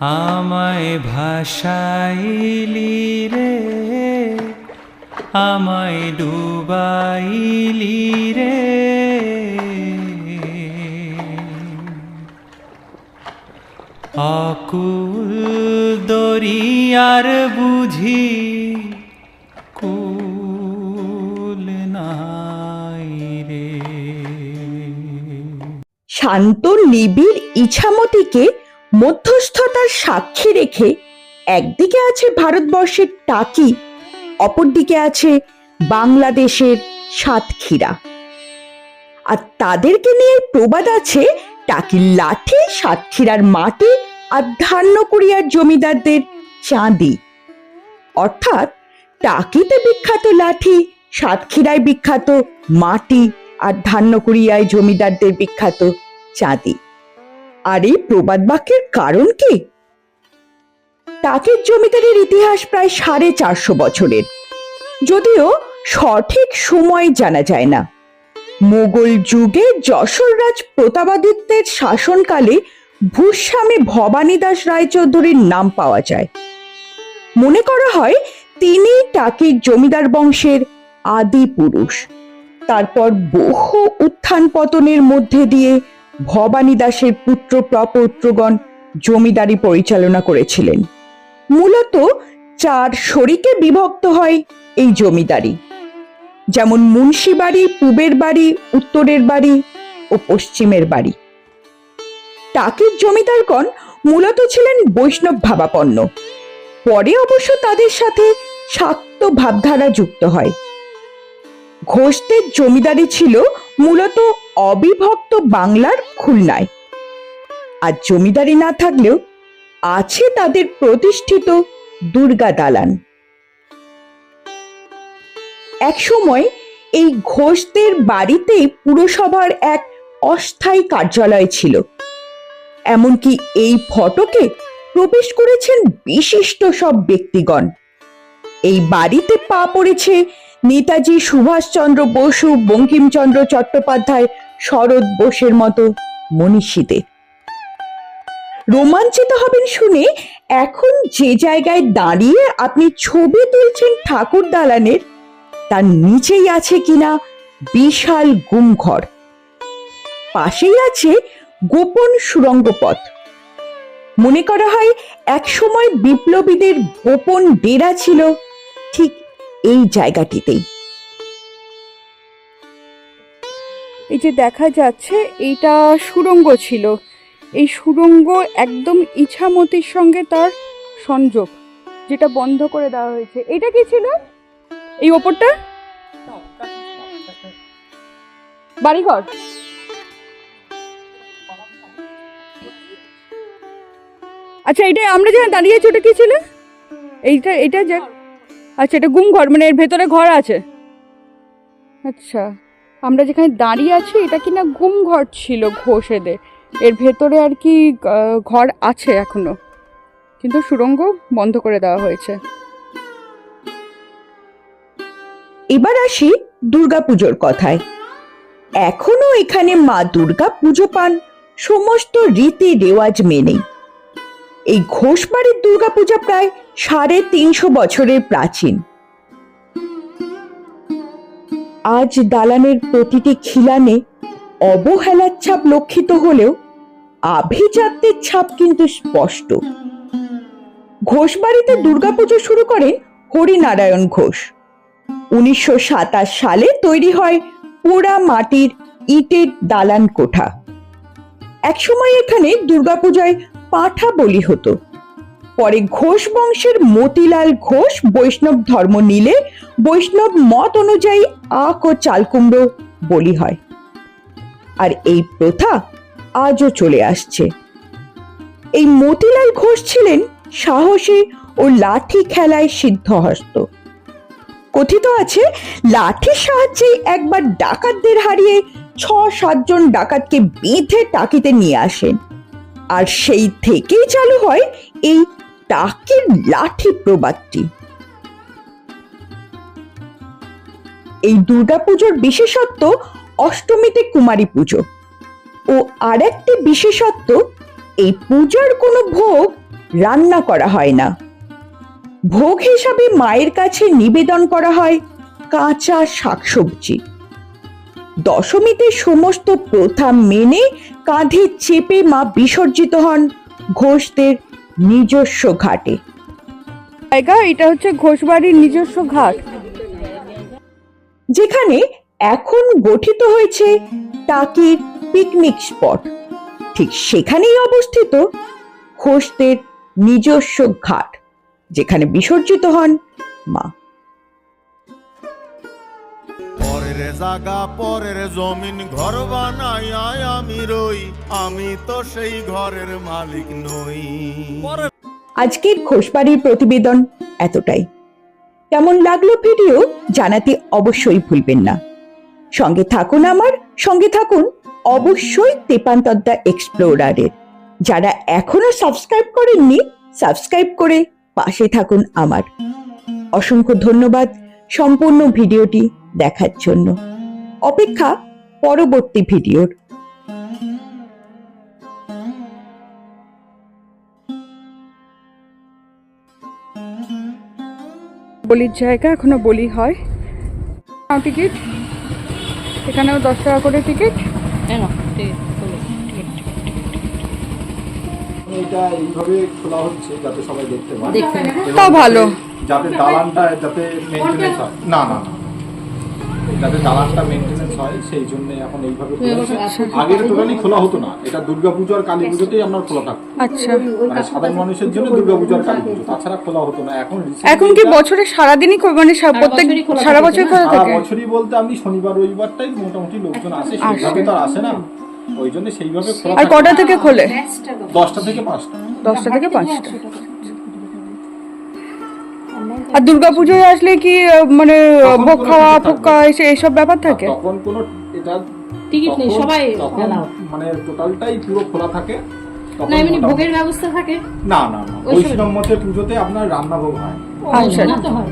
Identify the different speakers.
Speaker 1: আমায় ভাসাইলি রে আমায় ডুবাইলি রে। অকুল দরিয়ার বুঝি
Speaker 2: শান্ত নিবিড় ইছামতিকে মধ্যস্থতার সাক্ষী রেখে একদিকে আছে ভারতবর্ষের টাকি, অপরদিকে আছে বাংলাদেশের সাতক্ষীরা। আর তাদেরকে নিয়ে প্রবাদ আছে টাকির লাঠি সাতক্ষীরার মাটি আর ধান্যকুড়িয়ার জমিদারদের চাঁদি। অর্থাৎ টাকিতে বিখ্যাত লাঠি, সাতক্ষীরায় বিখ্যাত মাটি আর ধান্যকুড়িয়ায় জমিদারদের বিখ্যাত চাঁদি। আর এই প্রবাদ বাক্যের কারণ কি? টাকের জমিদারের ইতিহাস প্রায় সাড়ে চারশো বছরের। যদিও সঠিক সময় জানা যায় না। মোগল যুগে যশোররাজ প্রতাপাদিত্যের শাসনকালে ভূস্বামী ভবানী দাস রায়চৌধুরীর নাম পাওয়া যায়। মনে করা হয়, তিনি টাকির জমিদার বংশের আদি পুরুষ। তারপর বহু উত্থান পতনের মধ্যে দিয়ে ভবানী দাসের পুত্র প্রপৌত্রগণ জমিদারি পরিচালনা করেছিলেন। মূলত চার শরিকে বিভক্ত হয় এই জমিদারি। যেমন মুন্সি বাড়ি, পূবের বাড়ি, উত্তরের বাড়ি ও পশ্চিমের বাড়ি। টাকির জমিদারগণ মূলত ছিলেন বৈষ্ণব ভাবাপন্ন। পরে অবশ্য তাদের সাথে শাক্ত ভাবধারা যুক্ত হয়। ঘোষদের জমিদারি ছিল মূলত অবিভক্ত বাংলার খুলনায়। আর জমিদারি না থাকলেও আছে তাদের প্রতিষ্ঠিত দুর্গা দালান। একসময় এই ঘোষদের বাড়িতেই পুরসভার এক অস্থায়ী কার্যালয় ছিল। এমনকি এই ফটকে প্রবেশ করেছেন বিশিষ্ট সব ব্যক্তিগণ। এই বাড়িতে পা পড়েছে নেতাজি সুভাষচন্দ্র বসু, বঙ্কিমচন্দ্র চট্টোপাধ্যায়, শরৎ বোসের মতো মনীষীদের। রোমাঞ্চিত হবেন শুনে এখন যে জায়গায় দাঁড়িয়ে আপনি ছবি তুলছেন ঠাকুর দালানের, তার নিচেই আছে কিনা বিশাল গুমঘর। পাশেই আছে গোপন সুরঙ্গ পথ মনে করা হয় একসময় বিপ্লবীদের গোপন ডেরা ছিল ঠিক এই জায়গাটিতেই।
Speaker 3: এই যে দেখা যাচ্ছে এইটা সুড়ঙ্গ ছিল। এই সুড়ঙ্গ একদম ইছামতির সঙ্গে তার সংযোগ, যেটা বন্ধ করে দেওয়া হয়েছে। এটা কি ছিল? এই ওপরটা? বাড়িঘর। আচ্ছা এটা আমরা যেখানে দাঁড়িয়ে আছি, ওটা কি ছিল? এইটা, এটা যে আচ্ছা এটা গুম ঘর মানে এর ভেতরে ঘর আছে? আচ্ছা আমরা যেখানে দাঁড়িয়ে আছি, এটা কিনা গুম ঘর ছিল ঘোষেদের। এর ভেতরে আর কি ঘর আছে এখনও। কিন্তু সুড়ঙ্গ বন্ধ করে দেওয়া হয়েছে।
Speaker 2: এবার আসি দুর্গাপুজোর কথায়। এখনও এখানে মা দুর্গা পুজো পান, সমস্ত রীতি রেওয়াজ মেনেই। এই ঘোষবাড়ির দুর্গাপূজা প্রায় সাড়ে তিনশো বছরের প্রাচীন। আজ দালানের প্রতিটি খিলানে অবহেলার ছাপ লক্ষিত হলেও আভিজাত্যের ছাপ কিন্তু স্পষ্ট। ঘোষবাড়িতে দুর্গাপুজো শুরু করেন হরিনারায়ণ ঘোষ। উনিশশো সাতাশ সালে তৈরি হয় পোড়া মাটির ইটের দালান কোঠা। একসময় এখানে দুর্গাপূজায় পাঠা বলি হতো। পরে ঘোষ বংশের মতিলাল ঘোষ বৈষ্ণব ধর্ম নিলে বৈষ্ণব মত অনুযায়ী আখ ও চালকুমড়ো বলি হয়। আর এই প্রথা আজও চলে আসছে। এই মতিলাল ঘোষ ছিলেন সাহসী ও লাঠি খেলায় সিদ্ধহস্ত। কথিত আছে, লাঠির সাহায্যে একবার ডাকাতদের হারিয়ে ছ সাতজন ডাকাতকে বেঁধে টাকিতে নিয়ে আসেন। আর সেই থেকেই চালু হয় এই টাকির লাঠি প্রবাদটি। এই দুর্গাপুজোর বিশেষত্ব অষ্টমীতে কুমারী পুজো। ও আরেকটি বিশেষত্ব, এই পূজার কোনো ভোগ রান্না করা হয় না। ভোগ হিসাবে মায়ের কাছে নিবেদন করা হয় কাঁচা শাকসবজি। দশমীতে সমস্ত প্রথা মেনে কাঁধে চেপে মা বিসর্জিত হন ঘোষদের নিজস্ব ঘাটে।
Speaker 3: জায়গা এটা হচ্ছে ঘোষবাড়ির নিজস্ব ঘাট।
Speaker 2: যেখানে এখন গঠিত হয়েছে টাকির পিকনিক স্পট ঠিক সেখানেই অবস্থিত ঘোষদের নিজস্ব ঘাট যেখানে বিসর্জিত হন মা।
Speaker 4: পরের জায়গা পরের জমিন ঘর বানাই আমি রই। আমি তো সেই ঘরের মালিক নই।
Speaker 2: আজকের ঘোষবাড়ির প্রতিবেদন এতটাই। কেমন লাগল ভিডিও জানাতে অবশ্যই ভুলবেন না। সঙ্গে থাকুন আমার, সঙ্গে থাকুন অবশ্যই তেপান্তদ্দা এক্সপ্লোরারের। যারা এখনও সাবস্ক্রাইব করেননি, সাবস্ক্রাইব করে পাশে থাকুন আমার। অসংখ্য ধন্যবাদ সম্পূর্ণ ভিডিওটি দেখার জন্য। অপেক্ষা পরবর্তী ভিডিওর
Speaker 3: বলির জায়গা এখনও বলি হয়। টিকিট। এখানেও দশ টাকা করে টিকিট।
Speaker 5: এটা এইভাবে খোলা হচ্ছে যাতে সবাই দেখতে পায়।
Speaker 3: তাও ভালো।
Speaker 5: যাতে দালানটা যাতে মেনটেনেন্স হয় না না না। যাতে দালানটা মেনটেনেন্স হয় সেই জন্য এখন এইভাবে। আগে টোটালি খোলা হতো না। এটা দুর্গাপুজো আর কালী পুজোতেই আপনার খোলা থাকতো
Speaker 3: আচ্ছা।
Speaker 5: মানে সাধারণ মানুষের জন্য দুর্গাপুজো আর কালী পুজো। তাছাড়া খোলা হতো না। এখন
Speaker 3: এখন কি বছরে সারাদিনই মানে প্রত্যেক সারা। বছর খোলা থাকে?
Speaker 5: বছরই বলতে আপনি শনিবার রবিবারটাই মোটামুটি লোকজন আসে। সেইভাবে তো আর আসে না। ওই জন্য সেইভাবে খোলা
Speaker 3: আর কটা থেকে খোলে?
Speaker 5: দশটা থেকে পাঁচটা।
Speaker 3: দশটা থেকে পাঁচটা। আর দুর্গাপুজোয় আসলে কি মানে ভোগ খাওয়া
Speaker 5: ফোক
Speaker 3: খাওয়া এসে এইসব ব্যাপার থাকে?
Speaker 5: তখন কোনো এটা
Speaker 6: টিকিট নেই, সবাই
Speaker 5: তখন মানে টোটালটাই পুরো খোলা থাকে।
Speaker 6: না এমনি ভোগের ব্যবস্থা থাকে।
Speaker 5: না না না
Speaker 6: ওই
Speaker 5: সময় মতে পুজোতে আপনার রান্না ভোগ হয়।
Speaker 3: আচ্ছা।
Speaker 6: না তো হয়।